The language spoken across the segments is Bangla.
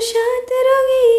অবসাদ রঙে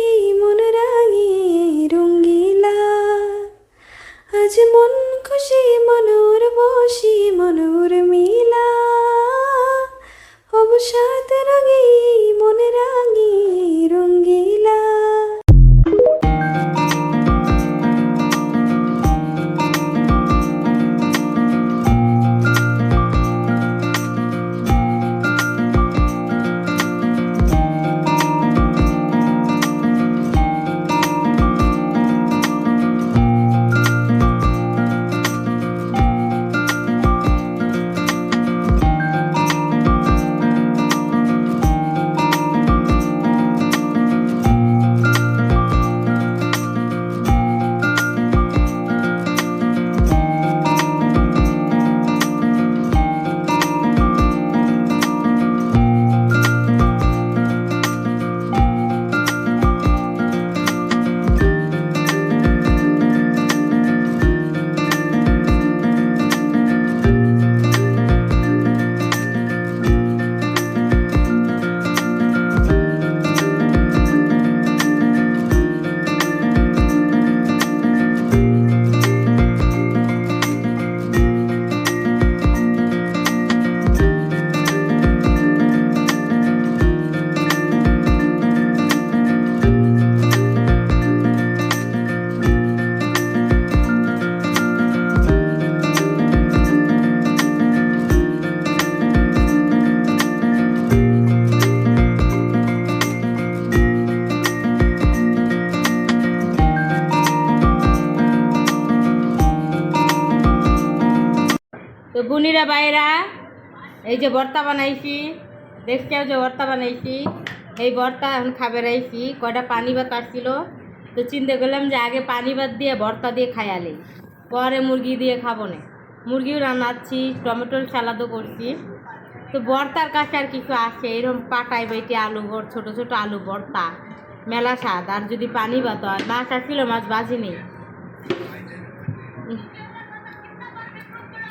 তো বুনিরা বাইরা এই যে ভর্তা বানাইছি, দেখছেও যে ভর্তা বানাইছি, এই ভর্তা এখন খাবে রাইছি, কয়টা পানি ভাত আসছিল, তো চিন্তা করলাম যে আগে পানি ভাত দিয়ে ভর্তা দিয়ে খাইয়ালি পরে মুরগি দিয়ে খাব না মুরগিও রান্নাচ্ছি, টমেটোর সালাদও করছি, তো ভর্তার কাছে আর কিছু আসে এরকম পাটাই বেটে আলু ভর, ছোটো ছোটো আলু ভর্তা, মেলা স্বাদ, আর যদি পানি ভাত হয়, মাছ আসছিল, মাছ বাজি নেই।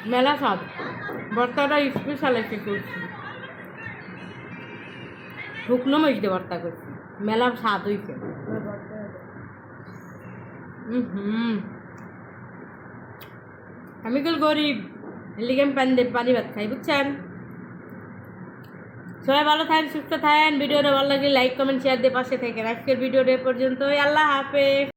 মেলা স্বাদ। ভর্তাটা স্পেশাল একটু করছি। শুকনো মরিচ ভর্তা করছি। মেলা স্বাদ হুম। আমি কল গরিব লিগে আমি পানি পানি ভাত খাই, বুঝছেন? সবাই ভালো থাকেন, সুস্থ থাকেন। ভিডিওটা ভালো লাগলে লাইক কমেন্ট শেয়ার দিয়ে পাশে থাকেন। আজকের ভিডিওটা এ পর্যন্তই। আল্লাহ হাফেজ।